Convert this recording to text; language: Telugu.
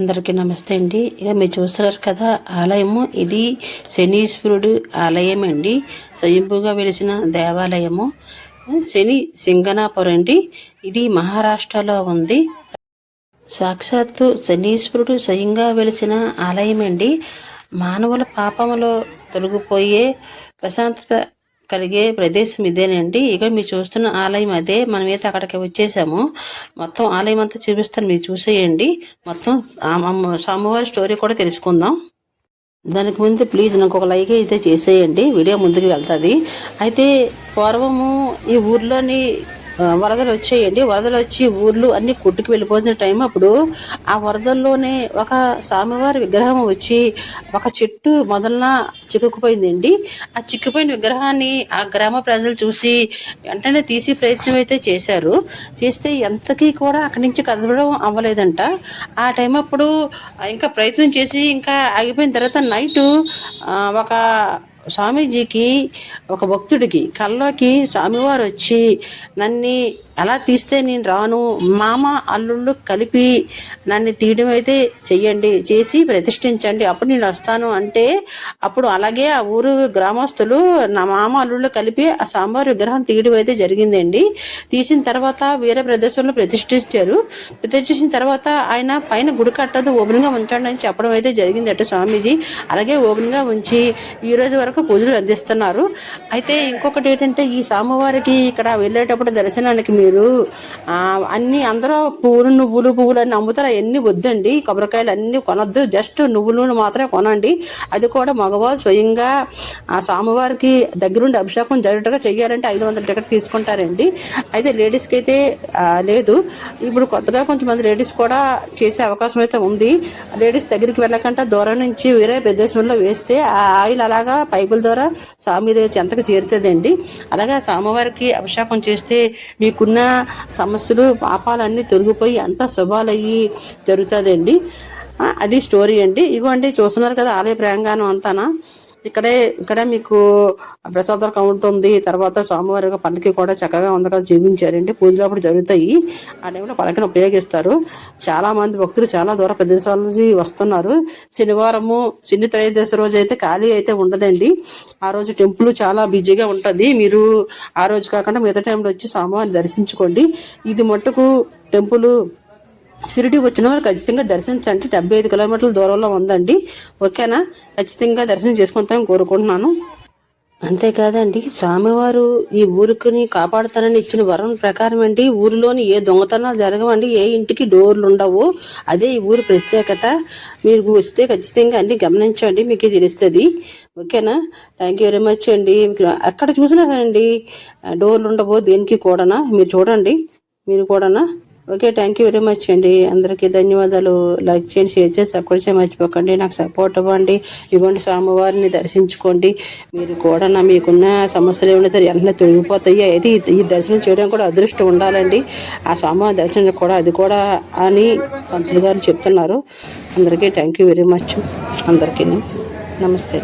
అందరికీ నమస్తే అండి. ఇక మీరు చూస్తున్నారు కదా ఆలయము. ఇది శనీశ్వరుడు ఆలయం అండి. స్వయంభూగా వెలిసిన దేవాలయము. శని సింగనాపురం అండి. ఇది మహారాష్ట్రలో ఉంది. సాక్షాత్తు శనీశ్వరుడు స్వయంగా వెలిసిన ఆలయం అండి. మానవుల పాపములో తొలగిపోయే ప్రశాంతత కలిగే ప్రదేశం ఇదేనండి. ఇక మీరు చూస్తున్న ఆలయం అదే. మనమైతే అక్కడికి వచ్చేసాము. మొత్తం ఆలయం అంతా చూపిస్తాను. మీరు చూసేయండి. మొత్తం అమ్మ- స్వామివారి స్టోరీ కూడా తెలుసుకుందాం. దానికి ముందు ప్లీజ్ నాకు ఒక లైక్ అయితే చేసేయండి. వీడియో ముందుకు వెళ్తుంది. అయితే పూర్వము ఈ ఊర్లోని వరదలు వచ్చాయండి. వరదలు వచ్చి ఊర్లు అన్ని కొట్టుకు వెళ్ళిపోతున్న టైం అప్పుడు ఆ వరదల్లోనే ఒక స్వామివారి విగ్రహం వచ్చి ఒక చెట్టు మొదలన చిక్కుకుపోయిందండి. ఆ చిక్కుపోయిన విగ్రహాన్ని ఆ గ్రామ ప్రజలు చూసి వెంటనే తీసి ప్రయత్నం అయితే చేశారు. చేస్తే ఎంతకీ కూడా అక్కడి నుంచి కదలడం అవ్వలేదంట. ఆ టైం అప్పుడు ఇంకా ప్రయత్నం చేసి ఇంకా ఆగిపోయిన తర్వాత నైట్ ఒక స్వామీజీకి ఒక భక్తుడికి కల్లోకి స్వామివారు వచ్చి నన్ను అలా తీస్తే నేను రాను మామ అల్లుళ్ళు కలిపి నన్ను తీయడం అయితే చెయ్యండి చేసి ప్రతిష్ఠించండి అప్పుడు నేను వస్తాను అంటే అప్పుడు అలాగే ఆ ఊరు గ్రామస్తులు నా మామ అల్లుళ్ళు కలిపి ఆ స్వామివారి విగ్రహం తీయడం అయితే జరిగిందండి. తీసిన తర్వాత వేరే ప్రదేశంలో ప్రతిష్ఠించారు. ప్రతిష్ఠించిన తర్వాత ఆయన పైన గుడి కట్టదు ఓపెన్గా ఉంచండి అని చెప్పడం అయితే జరిగింది అటు స్వామీజీ. అలాగే ఓపెన్గా ఉంచి ఈ రోజు వరకు పూజలు అందిస్తున్నారు. అయితే ఇంకొకటి ఏంటంటే ఈ స్వామివారికి ఇక్కడ వెళ్ళేటప్పుడు దర్శనానికి మీరు అన్ని అందరూ పువ్వులు నువ్వులు పువ్వులు అన్ని అమ్ముతారు? అవన్నీ వద్దండి. కొబ్బరికాయలు అన్ని కొనొద్దు. జస్ట్ నువ్వులు మాత్రమే కొనండి. అది కూడా మగవారు స్వయంగా ఆ స్వామివారికి దగ్గరుండి అభిషేకం జరిగేట్టుగా చెయ్యాలంటే ఐదు వందల టికెట్ తీసుకుంటారండి. అయితే లేడీస్కి అయితే లేదు. ఇప్పుడు కొత్తగా కొంతమంది లేడీస్ కూడా చేసే అవకాశం అయితే ఉంది. లేడీస్ దగ్గరికి వెళ్ళకుండా దూరం నుంచి వేరే ప్రదేశంలో వేస్తే ఆ ఆయిల్ అలాగా పైపుల ద్వారా స్వామి దగ్గర చెంతకు చేరుతుందండి. అలాగే స్వామివారికి అభిషేకం చేస్తే మీకున్న సమస్యలు పాపాలన్నీ తొలగిపోయి అంతా శుభాలయ్యి జరుగుతుందండి. అది స్టోరీ అండి. ఇగోండి చూస్తున్నారు కదా ఆలయ ప్రాంగణం అంతానా? ఇక్కడే ఇక్కడ మీకు ప్రసాద కౌంట్ ఉంది తర్వాత స్వామివారి యొక్క పల్లకి కూడా చక్కగా ఉంది కదా పూజలు అప్పుడు జరుగుతాయి. ఆ టైంలో పలకని ఉపయోగిస్తారు. చాలా మంది భక్తులు చాలా దూర ప్రదేశాల నుంచి వస్తున్నారు. శనివారము శని త్రయోదశి రోజు అయితే ఖాళీ అయితే ఉండదండి. ఆ రోజు టెంపుల్ చాలా బిజీగా ఉంటుంది. మీరు ఆ రోజు కాకుండా మిగతా టైంలో వచ్చి స్వామివారిని దర్శించుకోండి. ఇది మట్టుకు టెంపుల్ షిరిడి వచ్చిన వారు ఖచ్చితంగా దర్శించండి డెబ్బై ఐదు కిలోమీటర్ల దూరంలో ఉందండి. ఓకేనా? ఖచ్చితంగా దర్శనం చేసుకుంటామని కోరుకుంటున్నాను. అంతేకాదండి స్వామివారు ఈ ఊరికిని కాపాడుతానని ఇచ్చిన వరం ప్రకారం అండి ఊరిలోని ఏ దొంగతనాలు జరగవండి ఏ ఇంటికి డోర్లు ఉండవు. అదే ఈ ఊరి ప్రత్యేకత. మీరు వస్తే ఖచ్చితంగా అన్ని గమనించండి మీకు తెలుస్తుంది. ఓకేనా? థ్యాంక్ యూ వెరీ మచ్ అండి. మీకు ఎక్కడ చూసినా అండి డోర్లు ఉండవు దేనికి కూడానా? మీరు చూడండి. మీరు కూడానా? Okay thank you very much అండి అందరికీ ధన్యవాదాలు. లైక్ చేయండి షేర్ చేసి సపోర్ట్ చేసి మర్చిపోకండి. నాకు సపోర్ట్ ఇవ్వండి. ఇవ్వండి స్వామివారిని దర్శించుకోండి. మీరు కూడా నా మీకున్న సమస్యలు ఏమైనా సరే వెంటనే తొలగిపోతాయి. అయితే ఈ- ఈ దర్శనం చేయడం కూడా అదృష్టం ఉండాలండి. ఆ స్వామివారి దర్శనం కూడా అది కూడా అని పంతులు గారు చెప్తున్నారు. అందరికీ థ్యాంక్ యూ వెరీ మచ్ అందరికీ నమస్తే.